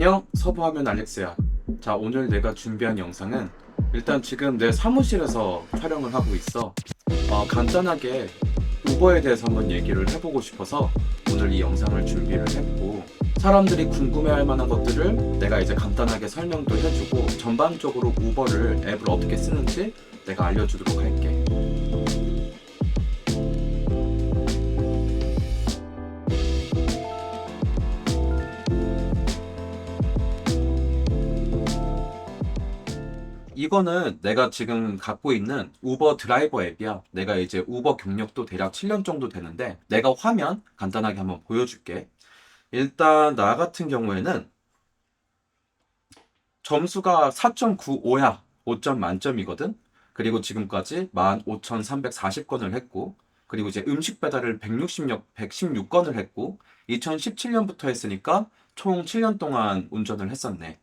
안녕 서부하면 알렉스야. 자 오늘 내가 준비한 영상은 일단 지금 내 사무실에서 촬영을 하고 있어. 어, 간단하게 우버에 대해서 한번 얘기를 해보고 싶어서 오늘 이 영상을 준비를 했고 사람들이 궁금해할 만한 것들을 내가 이제 간단하게 설명도 해주고 전반적으로 우버를 앱을 어떻게 쓰는지 내가 알려주도록 할게 이거는 내가 지금 갖고 있는 우버 드라이버 앱이야. 내가 이제 우버 경력도 대략 7년 정도 되는데 내가 화면 간단하게 한번 보여줄게. 일단 나 같은 경우에는 점수가 4.95야. 5점 만점이거든. 그리고 지금까지 15,340건을 했고 그리고 이제 음식 배달을 160역 116건을 했고 2017년부터 했으니까 총 7년 동안 운전을 했었네.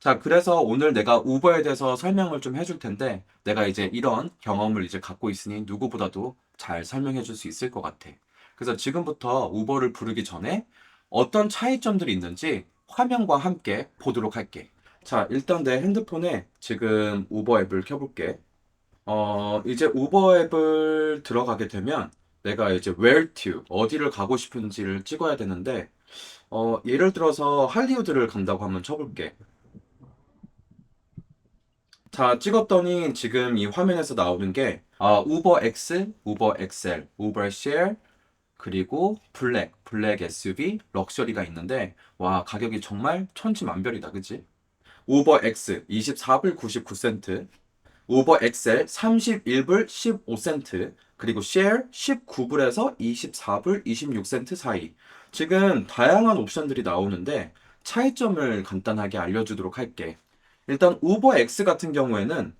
자, 그래서 오늘 내가 우버에 대해서 설명을 좀 해줄 텐데, 내가 이제 이런 경험을 이제 갖고 있으니 누구보다도 잘 설명해 줄 수 있을 것 같아. 그래서 지금부터 우버를 부르기 전에 어떤 차이점들이 있는지 화면과 함께 보도록 할게. 자, 일단 내 핸드폰에 지금 우버 앱을 켜볼게. 어, 이제 우버 앱을 들어가게 되면 내가 이제 where to, 어디를 가고 싶은지를 찍어야 되는데, 어, 예를 들어서 할리우드를 간다고 한번 쳐볼게. 자, 찍었더니 지금 이 화면에서 나오는 게 아, 우버 X, 우버 XL, 우버 쉐어, 그리고 블랙, 블랙 SUV, 럭셔리가 있는데 와, 가격이 정말 천지만별이다. 그치? 우버 X 24불 99센트, 우버 XL 31불 15센트, 그리고 쉐어 19불에서 24불 26센트 사이. 지금 다양한 옵션들이 나오는데 차이점을 간단하게 알려주도록 할게. 일단 우버 X 같은 경우에는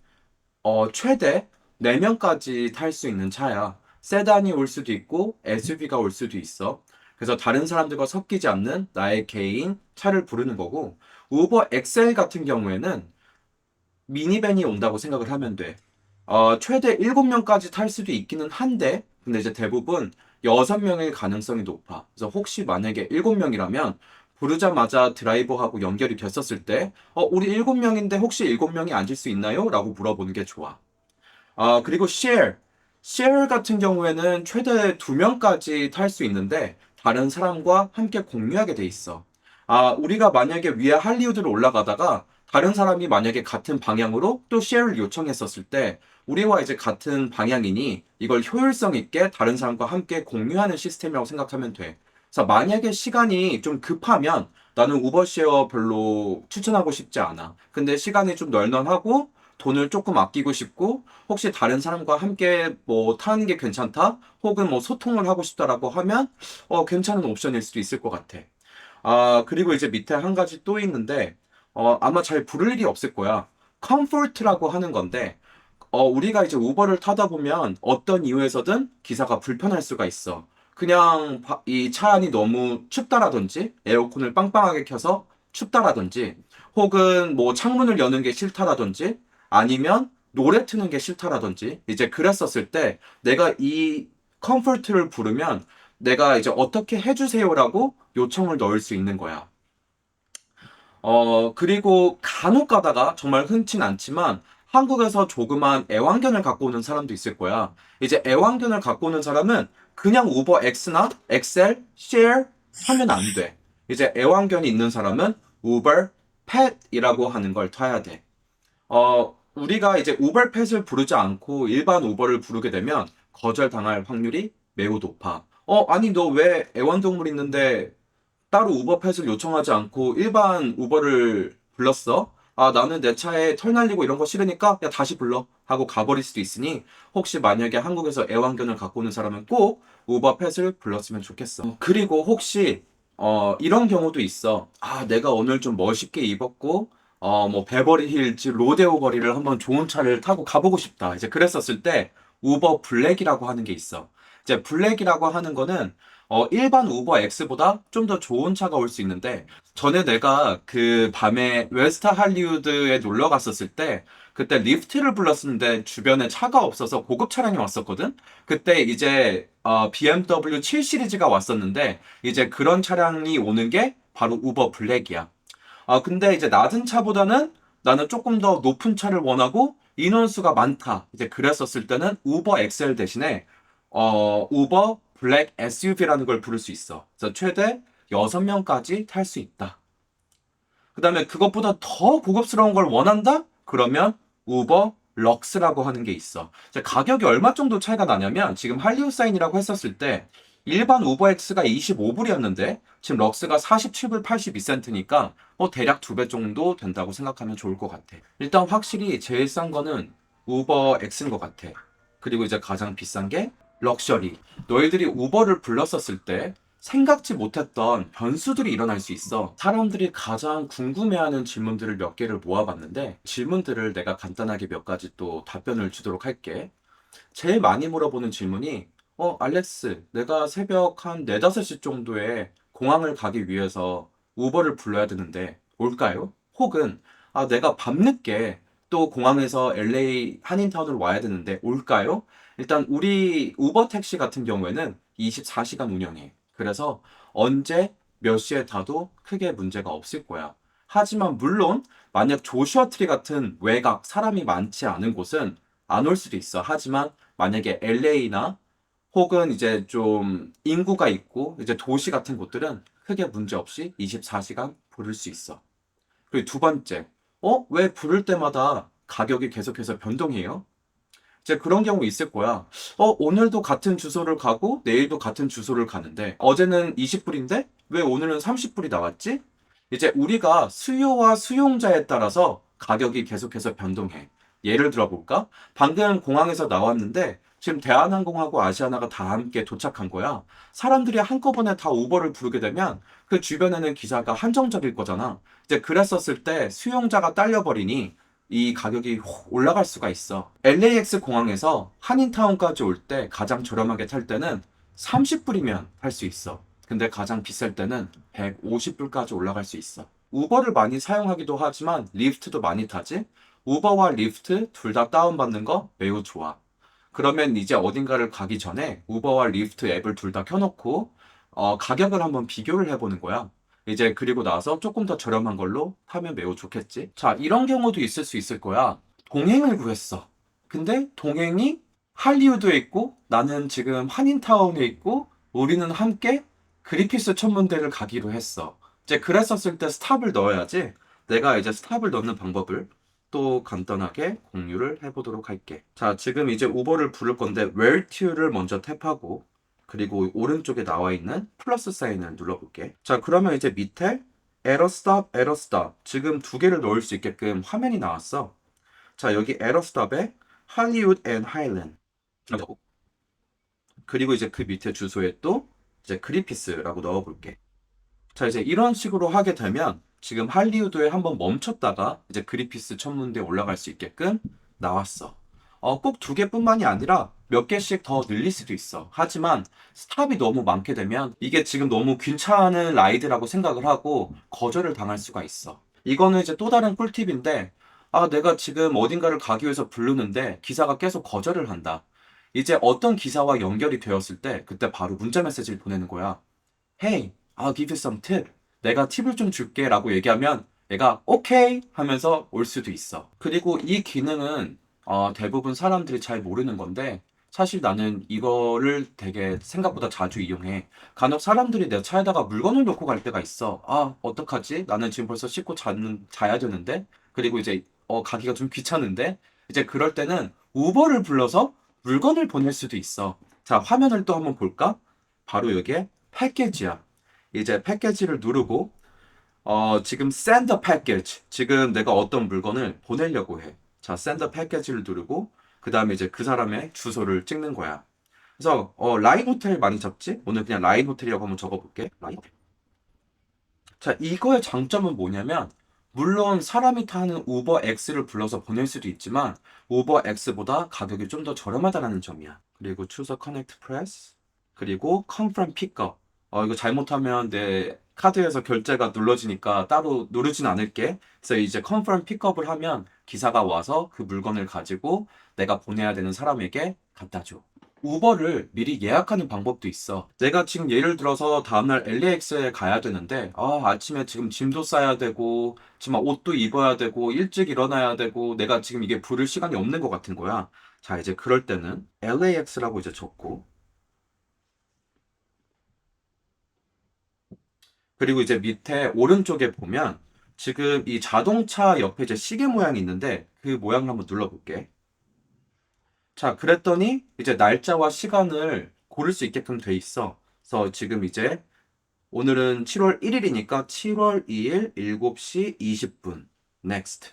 어, 최대 4명까지 탈 수 있는 차야. 세단이 올 수도 있고 SUV가 올 수도 있어. 그래서 다른 사람들과 섞이지 않는 나의 개인 차를 부르는 거고 우버 XL 같은 경우에는 미니밴이 온다고 생각을 하면 돼. 어, 최대 7명까지 탈 수도 있기는 한데 근데 이제 대부분 6명일 가능성이 높아. 그래서 혹시 만약에 7명이라면 부르자마자 드라이버하고 연결이 됐었을 때, 어, 우리 일곱 명인데 혹시 일곱 명이 앉을 수 있나요? 라고 물어보는 게 좋아. 아, 그리고 share. share 같은 경우에는 최대 두 명까지 탈 수 있는데, 다른 사람과 함께 공유하게 돼 있어. 아, 우리가 만약에 위에 할리우드를 올라가다가, 다른 사람이 만약에 같은 방향으로 또 share를 요청했었을 때, 우리와 이제 같은 방향이니 이걸 효율성 있게 다른 사람과 함께 공유하는 시스템이라고 생각하면 돼. 그래서 만약에 시간이 좀 급하면 나는 우버쉐어 별로 추천하고 싶지 않아. 근데 시간이 좀 널널하고 돈을 조금 아끼고 싶고 혹시 다른 사람과 함께 뭐 타는 게 괜찮다? 혹은 뭐 소통을 하고 싶다라고 하면 어 괜찮은 옵션일 수도 있을 것 같아. 아 그리고 이제 밑에 한 가지 또 있는데 어 아마 잘 부를 일이 없을 거야. 컴포트라고 하는 건데 어 우리가 이제 우버를 타다 보면 어떤 이유에서든 기사가 불편할 수가 있어. 그냥 이 차 안이 너무 춥다라든지 에어컨을 빵빵하게 켜서 춥다라든지 혹은 뭐 창문을 여는 게 싫다라든지 아니면 노래 트는 게 싫다라든지 이제 그랬었을 때 내가 이 컴포트를 부르면 내가 이제 어떻게 해주세요라고 요청을 넣을 수 있는 거야. 어, 그리고 간혹 가다가 정말 흔치 않지만 한국에서 조그만 애완견을 갖고 오는 사람도 있을 거야. 이제 애완견을 갖고 오는 사람은 그냥 우버 X나 엑셀, share 하면 안 돼. 이제 애완견이 있는 사람은 우버 펫이라고 하는 걸 타야 돼. 어, 우리가 이제 우버 펫을 부르지 않고 일반 우버를 부르게 되면 거절당할 확률이 매우 높아. 어, 아니 너 왜 애완동물 있는데 따로 우버 펫을 요청하지 않고 일반 우버를 불렀어? 아, 나는 내 차에 털 날리고 이런 거 싫으니까 야 다시 불러 하고 가버릴 수도 있으니 혹시 만약에 한국에서 애완견을 갖고 오는 사람은 꼭 우버 펫을 불렀으면 좋겠어. 그리고 혹시 어 이런 경우도 있어. 아, 내가 오늘 좀 멋있게 입었고 어 뭐 베버리 힐즈 로데오 거리를 한번 좋은 차를 타고 가보고 싶다. 이제 그랬었을 때 우버 블랙이라고 하는 게 있어. 이제 블랙이라고 하는 거는 어, 일반 우버 X보다 좀 더 좋은 차가 올 수 있는데, 전에 내가 그 밤에 웨스트 할리우드에 놀러 갔었을 때, 그때 리프트를 불렀었는데 주변에 차가 없어서 고급 차량이 왔었거든? 그때 이제 어, BMW 7 시리즈가 왔었는데, 이제 그런 차량이 오는 게 바로 우버 블랙이야. 아, 근데 이제 낮은 차보다는 나는 조금 더 높은 차를 원하고 인원수가 많다. 이제 그랬었을 때는 우버 엑셀 대신에 어, 우버 블랙 SUV라는 걸 부를 수 있어. 그래서 최대 6명까지 탈 수 있다. 그 다음에 그것보다 더 고급스러운 걸 원한다? 그러면 우버 럭스라고 하는 게 있어. 가격이 얼마 정도 차이가 나냐면 지금 할리우 사인이라고 했었을 때 일반 우버 X가 25불이었는데 지금 럭스가 47불 82센트니까 뭐 대략 두 배 정도 된다고 생각하면 좋을 것 같아. 일단 확실히 제일 싼 거는 우버 X인 것 같아. 그리고 이제 가장 비싼 게 럭셔리. 너희들이 우버를 불렀었을 때 생각지 못했던 변수들이 일어날 수 있어. 사람들이 가장 궁금해하는 질문들을 몇 개를 모아봤는데 질문들을 내가 간단하게 몇 가지 또 답변을 주도록 할게. 제일 많이 물어보는 질문이 어, 알렉스, 내가 새벽 한 4, 5시 정도에 공항을 가기 위해서 우버를 불러야 되는데 올까요? 혹은 아, 내가 밤늦게 또 공항에서 LA 한인타운으로 와야 되는데 올까요? 일단 우리 우버 택시 같은 경우에는 24시간 운영해. 그래서 언제 몇 시에 타도 크게 문제가 없을 거야. 하지만 물론 만약 조슈아 트리 같은 외곽 사람이 많지 않은 곳은 안 올 수도 있어. 하지만 만약에 LA나 혹은 이제 좀 인구가 있고 이제 도시 같은 곳들은 크게 문제 없이 24시간 부를 수 있어. 그리고 두 번째, 어? 왜 부를 때마다 가격이 계속해서 변동해요? 이제 그런 경우 있을 거야. 어, 오늘도 같은 주소를 가고 내일도 같은 주소를 가는데 어제는 20불인데 왜 오늘은 30불이 나왔지? 이제 우리가 수요와 수용자에 따라서 가격이 계속해서 변동해. 예를 들어 볼까? 방금 공항에서 나왔는데 지금 대한항공하고 아시아나가 다 함께 도착한 거야. 사람들이 한꺼번에 다 우버를 부르게 되면 그 주변에는 기사가 한정적일 거잖아. 이제 그랬었을 때 수용자가 딸려버리니 이 가격이 확 올라갈 수가 있어. LAX 공항에서 한인타운까지 올 때 가장 저렴하게 탈 때는 30불이면 탈 수 있어. 근데 가장 비쌀 때는 150불까지 올라갈 수 있어. 우버를 많이 사용하기도 하지만 리프트도 많이 타지? 우버와 리프트 둘 다 다운받는 거 매우 좋아. 그러면 이제 어딘가를 가기 전에 우버와 리프트 앱을 둘 다 켜놓고 어, 가격을 한번 비교를 해보는 거야. 이제 그리고 나서 조금 더 저렴한 걸로 타면 매우 좋겠지. 자, 이런 경우도 있을 수 있을 거야. 동행을 구했어. 근데 동행이 할리우드에 있고 나는 지금 한인타운에 있고 우리는 함께 그리피스 천문대를 가기로 했어. 이제 그랬었을 때 스탑을 넣어야지. 내가 이제 스탑을 넣는 방법을 또 간단하게 공유를 해보도록 할게. 자, 지금 이제 우버를 부를 건데 to를 먼저 탭하고 그리고 오른쪽에 나와 있는 플러스 사인을 눌러볼게. 자, 그러면 이제 밑에 에러 스톱, 에러 스톱 지금 두 개를 넣을 수 있게끔 화면이 나왔어. 자, 여기 에러 스톱에 할리우드 앤 하일랜드 그리고 이제 그 밑에 주소에 또 이제 그리피스라고 넣어볼게. 자, 이제 이런 식으로 하게 되면 지금 할리우드에 한번 멈췄다가 이제 그리피스 천문대에 올라갈 수 있게끔 나왔어. 어, 꼭 두 개뿐만이 아니라 몇 개씩 더 늘릴 수도 있어. 하지만 스탑이 너무 많게 되면 이게 지금 너무 괜찮은 라이드라고 생각을 하고 거절을 당할 수가 있어. 이거는 이제 또 다른 꿀팁인데, 아, 내가 지금 어딘가를 가기 위해서 부르는데 기사가 계속 거절을 한다. 이제 어떤 기사와 연결이 되었을 때 그때 바로 문자 메시지를 보내는 거야. Hey, I'll give you some tip. 내가 팁을 좀 줄게 라고 얘기하면 얘가 오케이 하면서 올 수도 있어. 그리고 이 기능은 어, 대부분 사람들이 잘 모르는 건데 사실 나는 이거를 되게 생각보다 자주 이용해. 간혹 사람들이 내 차에다가 물건을 놓고 갈 때가 있어. 아, 어떡하지? 나는 지금 벌써 씻고 자는, 자야 되는데? 그리고 이제, 어, 가기가 좀 귀찮은데? 이제 그럴 때는 우버를 불러서 물건을 보낼 수도 있어. 자, 화면을 또 한번 볼까? 바로 여기에 패키지야. 이제 패키지를 누르고, 어, 지금 send a package. 지금 내가 어떤 물건을 보내려고 해. 자, a package를 누르고, 그 다음에 이제 그 사람의 주소를 찍는 거야. 그래서, 어, 라인 호텔 많이 잡지? 오늘 그냥 라인 호텔이라고 한번 적어볼게. 라인 호텔. 자, 이거의 장점은 뭐냐면, 물론 사람이 타는 우버 X를 불러서 보낼 수도 있지만, 우버 X보다 가격이 좀 더 저렴하다는 점이야. 그리고 추서 커넥트 프레스, 그리고 confirm pickup. 어, 이거 잘못하면 내 카드에서 결제가 눌러지니까 따로 누르진 않을게. 그래서 이제 confirm pickup을 하면 기사가 와서 그 물건을 가지고 내가 보내야 되는 사람에게 갖다 줘. 우버를 미리 예약하는 방법도 있어. 내가 지금 예를 들어서 다음날 LAX에 가야 되는데, 아, 아침에 지금 짐도 싸야 되고, 지금 옷도 입어야 되고, 일찍 일어나야 되고, 내가 지금 이게 부를 시간이 없는 것 같은 거야. 자, 이제 그럴 때는 LAX라고 이제 적고, 그리고 이제 밑에 오른쪽에 보면 지금 이 자동차 옆에 이제 시계 모양이 있는데 그 모양을 한번 눌러볼게. 자, 그랬더니 이제 날짜와 시간을 고를 수 있게끔 돼 있어. 그래서 지금 이제 오늘은 7월 1일이니까 7월 2일 7시 20분. next.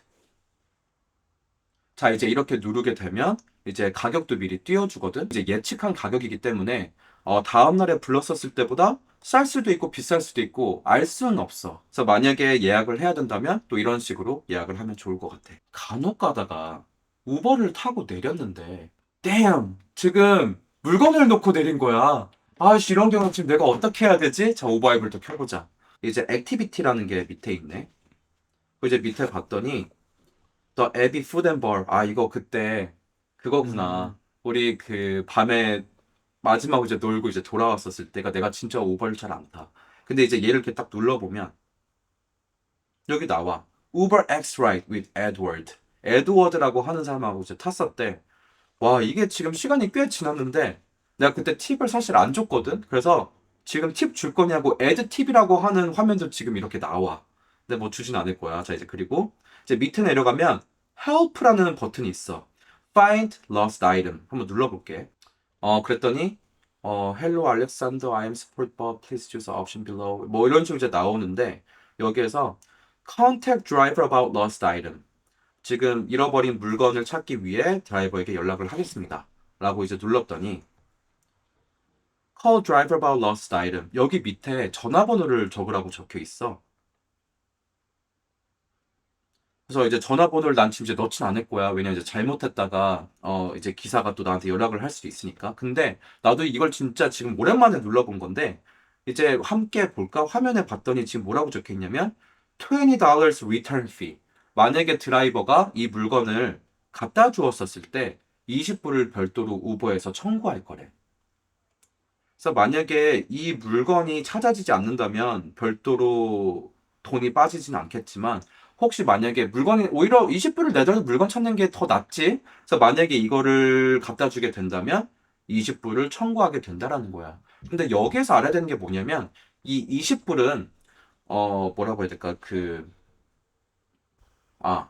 자, 이제 이렇게 누르게 되면 이제 가격도 미리 띄워주거든. 이제 예측한 가격이기 때문에 어, 다음날에 불렀었을 때보다 쌀 수도 있고 비쌀 수도 있고 알 수는 없어. 그래서 만약에 예약을 해야 된다면 또 이런 식으로 예약을 하면 좋을 것 같아. 간혹 가다가 우버를 타고 내렸는데 damn! 지금 물건을 놓고 내린 거야. 아씨 이런 경우 지금 내가 어떻게 해야 되지? 자 오버앱을 켜보자. 이제 액티비티라는 게 밑에 있네. 그 이제 밑에 봤더니 The Abbey Food and Bar. 아 이거 그때 그거구나. 우리 그 밤에 마지막으로 이제 놀고 이제 돌아왔었을 때가 내가 진짜 오버를 잘 안 타. 근데 이제 얘를 이렇게 딱 눌러보면 여기 나와. Uber X Ride with Edward. 에드워드라고 하는 사람하고 이제 탔었대. 와, 이게 지금 시간이 꽤 지났는데 내가 그때 팁을 사실 안 줬거든. 그래서 지금 팁 줄 거냐고 애드 팁이라고 하는 화면도 지금 이렇게 나와. 근데 뭐 주진 않을 거야. 자, 이제 그리고 이제 밑에 내려가면 help라는 버튼이 있어. find lost item. 한번 눌러볼게. 어, 그랬더니 어, hello Alexander, I am support Bob. Please choose option below. 뭐 이런 식으로 이제 나오는데 여기에서 contact driver about lost item. 지금 잃어버린 물건을 찾기 위해 드라이버에게 연락을 하겠습니다. 라고 이제 눌렀더니 call driver about lost item. 여기 밑에 전화번호를 적으라고 적혀 있어. 그래서 이제 전화번호를 난 지금 이제 넣진 않을 거야. 왜냐면 이제 잘못했다가 어 이제 기사가 또 나한테 연락을 할 수도 있으니까. 근데 나도 이걸 진짜 지금 오랜만에 눌러본 건데 이제 함께 볼까? 화면에 봤더니 지금 뭐라고 적혀 있냐면 $20 return fee. 만약에 드라이버가 이 물건을 갖다 주었었을 때 20불을 별도로 우버에서 청구할 거래. 그래서 만약에 이 물건이 찾아지지 않는다면 별도로 돈이 빠지진 않겠지만 혹시 만약에 물건이 오히려 20불을 내더라도 물건 찾는 게 더 낫지. 그래서 만약에 이거를 갖다 주게 된다면 20불을 청구하게 된다라는 거야. 근데 여기에서 알아야 되는 게 뭐냐면 이 20불은 어 뭐라고 해야 될까? 그 아,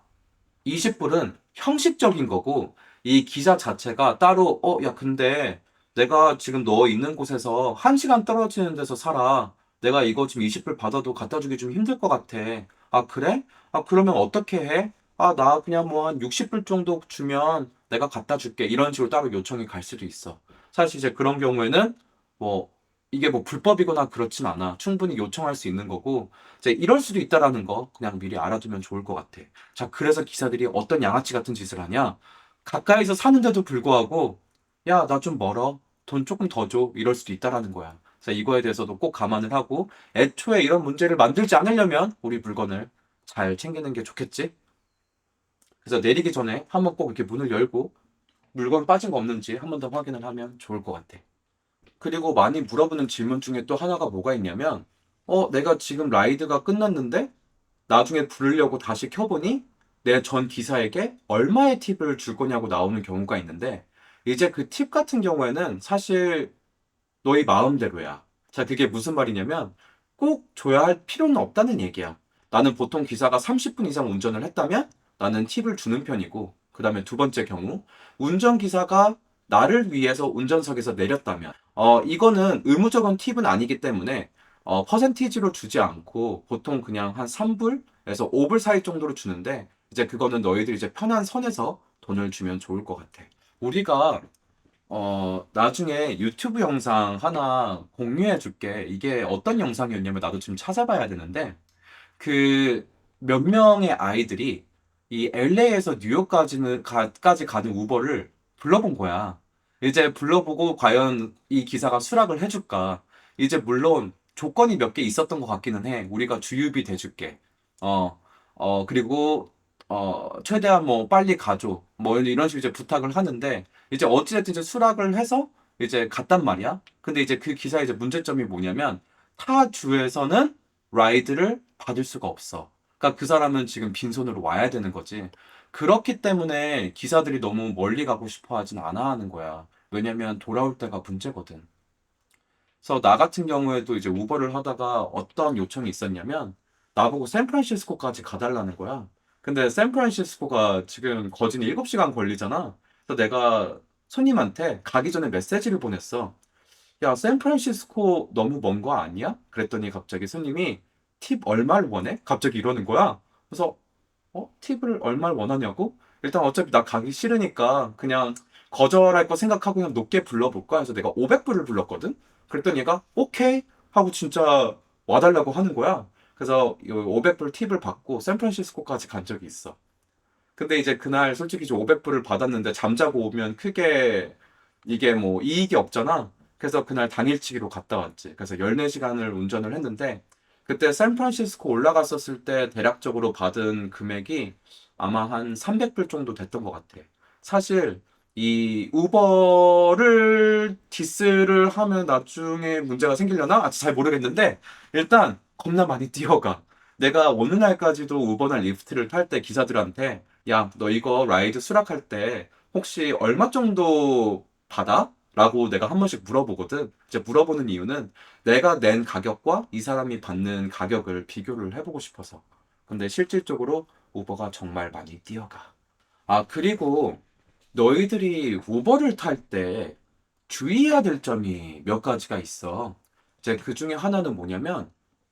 20불은 형식적인 거고, 이 기사 자체가 따로, 어, 야, 근데 내가 지금 너 있는 곳에서 1시간 떨어지는 데서 살아. 내가 이거 지금 20불 받아도 갖다 주기 좀 힘들 것 같아. 아, 그래? 아, 그러면 어떻게 해? 아, 나 그냥 뭐 한 60불 정도 주면 내가 갖다 줄게. 이런 식으로 따로 요청이 갈 수도 있어. 사실 이제 그런 경우에는 뭐, 이게 뭐 불법이거나 그렇진 않아. 충분히 요청할 수 있는 거고, 이제 이럴 수도 있다라는 거 그냥 미리 알아두면 좋을 것 같아. 자, 그래서 기사들이 어떤 양아치 같은 짓을 하냐? 가까이서 사는데도 불구하고, 야, 나 좀 멀어. 돈 조금 더 줘. 이럴 수도 있다라는 거야. 그래서 이거에 대해서도 꼭 감안을 하고, 애초에 이런 문제를 만들지 않으려면 우리 물건을 잘 챙기는 게 좋겠지? 그래서 내리기 전에 한번 꼭 이렇게 문을 열고, 물건 빠진 거 없는지 한 번 더 확인을 하면 좋을 것 같아. 그리고 많이 물어보는 질문 중에 또 하나가 뭐가 있냐면, 어, 내가 지금 라이드가 끝났는데 나중에 부르려고 다시 켜보니 내 전 기사에게 얼마의 팁을 줄 거냐고 나오는 경우가 있는데 이제 그 팁 같은 경우에는 사실 너희 마음대로야. 자, 그게 무슨 말이냐면 꼭 줘야 할 필요는 없다는 얘기야. 나는 보통 기사가 30분 이상 운전을 했다면 나는 팁을 주는 편이고 그 다음에 두 번째 경우 운전기사가 나를 위해서 운전석에서 내렸다면 어, 이거는 의무적인 팁은 아니기 때문에 어, 퍼센티지로 주지 않고 보통 그냥 한 3불에서 5불 사이 정도로 주는데 이제 그거는 너희들이 이제 편한 선에서 돈을 주면 좋을 것 같아. 우리가 어, 나중에 유튜브 영상 하나 공유해 줄게. 이게 어떤 영상이었냐면 나도 지금 찾아봐야 되는데 그 몇 명의 아이들이 이 LA에서 뉴욕까지는 가, 까지 가는 우버를 불러본 거야. 이제 불러보고 과연 이 기사가 수락을 해줄까? 이제 물론 조건이 몇 개 있었던 것 같기는 해. 우리가 주유비 대줄게. 어, 어, 그리고, 어, 최대한 뭐 빨리 가줘. 뭐 이런 식으로 이제 부탁을 하는데, 이제 어찌됐든 이제 수락을 해서 이제 갔단 말이야. 근데 이제 그 기사의 이제 문제점이 뭐냐면 타 주에서는 라이드를 받을 수가 없어. 그러니까 그 사람은 지금 빈손으로 와야 되는 거지. 그렇기 때문에 기사들이 너무 멀리 가고 싶어 하진 않아 하는 거야. 왜냐면 돌아올 때가 문제거든. 그래서 나 같은 경우에도 이제 우버를 하다가 어떤 요청이 있었냐면 나보고 샌프란시스코까지 가달라는 거야. 근데 샌프란시스코가 지금 거진이 7시간 걸리잖아. 그래서 내가 손님한테 가기 전에 메시지를 보냈어. 야, 샌프란시스코 너무 먼 거 아니야? 그랬더니 갑자기 손님이 팁 얼마를 원해? 갑자기 이러는 거야. 그래서 어? 팁을 얼마를 원하냐고? 일단 어차피 나 가기 싫으니까 그냥 거절할 거 생각하고 그냥 높게 불러볼까 해서 내가 500불을 불렀거든? 그랬더니 얘가 오케이 하고 진짜 와달라고 하는 거야. 그래서 500불 팁을 받고 샌프란시스코까지 간 적이 있어. 근데 이제 그날 솔직히 500불을 받았는데 잠자고 오면 크게 이게 뭐 이익이 없잖아. 그래서 그날 당일치기로 갔다 왔지. 그래서 14시간을 운전을 했는데 그때 샌프란시스코 올라갔었을 때 대략적으로 받은 금액이 아마 한 300불 정도 됐던 것 같아. 사실 이 우버를 디스를 하면 나중에 문제가 생기려나? 아직 잘 모르겠는데 일단 겁나 많이 뛰어가. 내가 어느 날까지도 우버나 리프트를 탈 때 기사들한테 야, 너 이거 라이드 수락할 때 혹시 얼마 정도 받아? 라고 내가 한 번씩 물어보거든. 이제 물어보는 이유는 내가 낸 가격과 이 사람이 받는 가격을 비교를 해보고 싶어서. 근데 실질적으로 우버가 정말 많이 뛰어가. 아, 그리고 너희들이 우버를 탈 때 주의해야 될 점이 몇 가지가 있어. 이제 그 중에 하나는 뭐냐면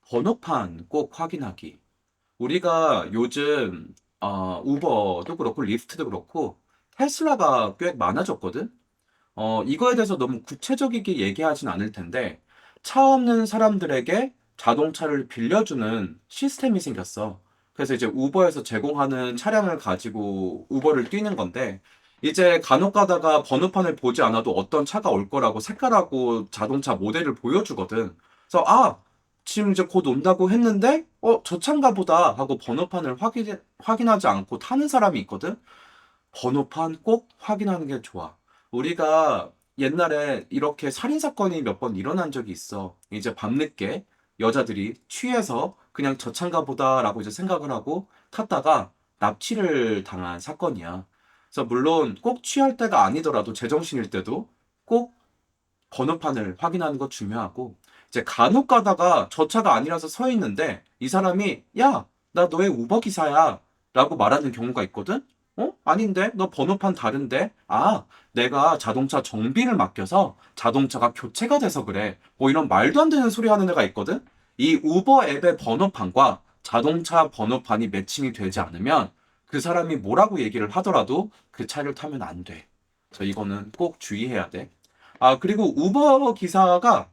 번호판 꼭 확인하기. 우리가 요즘 어, 우버도 그렇고 리프트도 그렇고 테슬라가 꽤 많아졌거든. 어, 이거에 대해서 너무 구체적이게 얘기하진 않을 텐데 차 없는 사람들에게 자동차를 빌려주는 시스템이 생겼어. 그래서 이제 우버에서 제공하는 차량을 가지고 우버를 뛰는 건데 이제 간혹 가다가 번호판을 보지 않아도 어떤 차가 올 거라고 색깔하고 자동차 모델을 보여주거든. 그래서 아, 지금 이제 곧 온다고 했는데 어, 저 차인가 보다 하고 번호판을 확인 확인하지 않고 타는 사람이 있거든. 번호판 꼭 확인하는 게 좋아. 우리가 옛날에 이렇게 살인 사건이 몇 번 일어난 적이 있어. 이제 밤늦게 여자들이 취해서 그냥 저 차인가 보다라고 이제 생각을 하고 탔다가 납치를 당한 사건이야. 그래서 물론 꼭 취할 때가 아니더라도 제정신일 때도 꼭 번호판을 확인하는 거 중요하고 이제 간혹 가다가 저 차가 아니라서 서 있는데 이 사람이 야, 나 너의 우버 기사야 라고 말하는 경우가 있거든? 어? 아닌데? 너 번호판 다른데? 아, 내가 자동차 정비를 맡겨서 자동차가 교체가 돼서 그래. 뭐 이런 말도 안 되는 소리 하는 애가 있거든? 이 우버 앱의 번호판과 자동차 번호판이 매칭이 되지 않으면 그 사람이 뭐라고 얘기를 하더라도 그 차를 타면 안 돼. 그래서 이거는 꼭 주의해야 돼. 아, 그리고 우버 기사가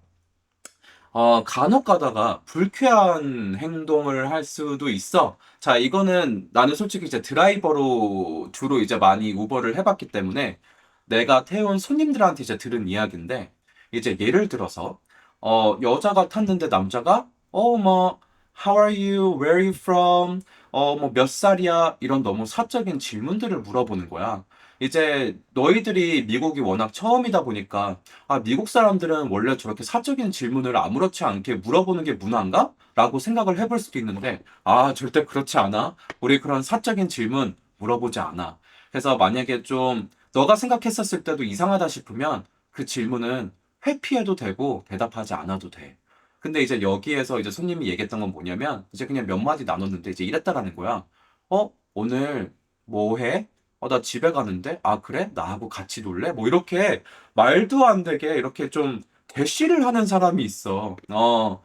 어, 간혹 가다가 불쾌한 행동을 할 수도 있어. 자, 이거는 나는 솔직히 이제 드라이버로 주로 이제 많이 우버를 해봤기 때문에 내가 태운 손님들한테 이제 들은 이야기인데, 이제 예를 들어서, 어, 여자가 탔는데 남자가, 어, 뭐, How are you? Where are you from? 어, 뭐, 몇 살이야? 이런 너무 사적인 질문들을 물어보는 거야. 이제 너희들이 미국이 워낙 처음이다 보니까, 아, 미국 사람들은 원래 저렇게 사적인 질문을 아무렇지 않게 물어보는 게 문화인가? 라고 생각을 해볼 수도 있는데, 아, 절대 그렇지 않아. 우리 그런 사적인 질문 물어보지 않아. 그래서 만약에 좀 너가 생각했었을 때도 이상하다 싶으면 그 질문은 회피해도 되고 대답하지 않아도 돼. 근데 이제 여기에서 이제 손님이 얘기했던 건 뭐냐면 이제 그냥 몇 마디 나눴는데 이제 이랬다라는 거야. 어? 오늘 뭐 해? 어, 나 집에 가는데? 아, 그래? 나하고 같이 놀래? 뭐 이렇게 말도 안 되게 이렇게 좀 대시를 하는 사람이 있어. 어,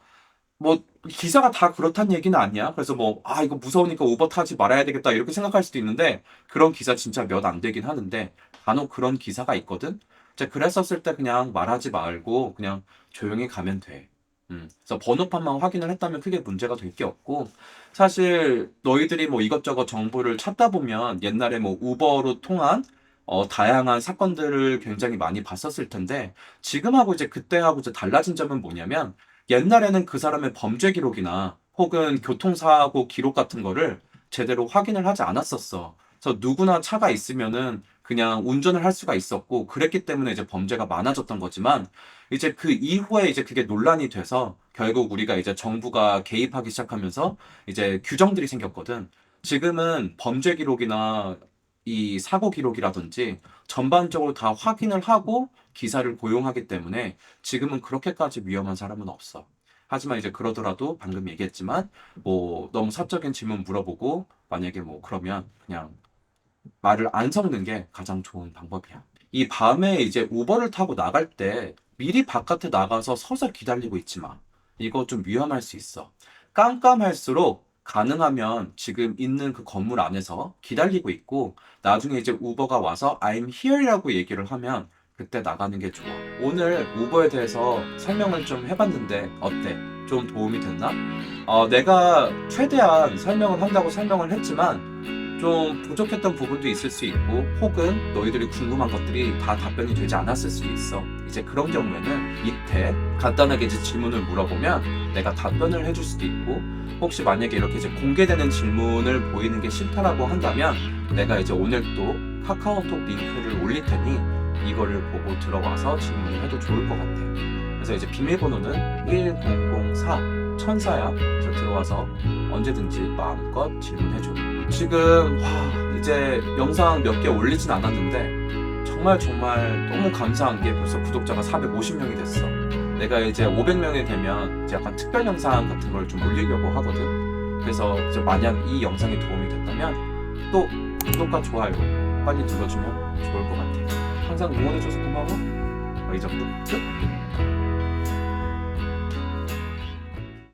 뭐 기사가 다 그렇단 얘기는 아니야. 그래서 뭐, 아, 이거 무서우니까 우버 타지 말아야 되겠다 이렇게 생각할 수도 있는데 그런 기사 진짜 몇 안 되긴 하는데 간혹 그런 기사가 있거든. 이제 그랬었을 때 그냥 말하지 말고 그냥 조용히 가면 돼. 음, 그래서 번호판만 확인을 했다면 크게 문제가 될 게 없고, 사실 너희들이 뭐 이것저것 정보를 찾다 보면 옛날에 뭐 우버로 통한 어, 다양한 사건들을 굉장히 많이 봤었을 텐데, 지금하고 이제 그때하고 이제 달라진 점은 뭐냐면, 옛날에는 그 사람의 범죄 기록이나 혹은 교통사고 기록 같은 거를 제대로 확인을 하지 않았었어. 그래서 누구나 차가 있으면은 그냥 운전을 할 수가 있었고 그랬기 때문에 이제 범죄가 많아졌던 거지만 이제 그 이후에 이제 그게 논란이 돼서 결국 우리가 이제 정부가 개입하기 시작하면서 이제 규정들이 생겼거든. 지금은 범죄 기록이나 이 사고 기록이라든지 전반적으로 다 확인을 하고 기사를 고용하기 때문에 지금은 그렇게까지 위험한 사람은 없어. 하지만 이제 그러더라도 방금 얘기했지만 뭐 너무 사적인 질문 물어보고 만약에 뭐 그러면 그냥 말을 안 섞는 게 가장 좋은 방법이야. 이 밤에 이제 우버를 타고 나갈 때 미리 바깥에 나가서 서서 기다리고 있지 마. 이거 좀 위험할 수 있어. 깜깜할수록 가능하면 지금 있는 그 건물 안에서 기다리고 있고 나중에 이제 우버가 와서 I'm here라고 얘기를 하면 그때 나가는 게 좋아. 오늘 우버에 대해서 설명을 좀 해봤는데 어때? 좀 도움이 됐나? 어, 내가 최대한 설명을 한다고 설명을 했지만 좀 부족했던 부분도 있을 수 있고 혹은 너희들이 궁금한 것들이 다 답변이 되지 않았을 수도 있어. 이제 그런 경우에는 밑에 간단하게 이제 질문을 물어보면 내가 답변을 해줄 수도 있고 혹시 만약에 이렇게 이제 공개되는 질문을 보이는 게 싫다라고 한다면 내가 이제 오늘 또 카카오톡 링크를 올릴 테니 이거를 보고 들어와서 질문을 해도 좋을 것 같아. 그래서 이제 비밀번호는 1004 천사야. 그래서 들어와서 언제든지 마음껏 질문해줘. 지금 와 이제 영상 몇 개 올리진 않았는데 정말 정말 너무 감사한 게 벌써 구독자가 450명이 됐어. 내가 이제 500명이 되면 이제 약간 특별 영상 같은 걸 좀 올리려고 하거든. 그래서 이제 만약 이 영상이 도움이 됐다면 또 구독과 좋아요 빨리 눌러주면 좋을 것 같아. 항상 응원해줘서 고마워. 어, 이 정도 끝.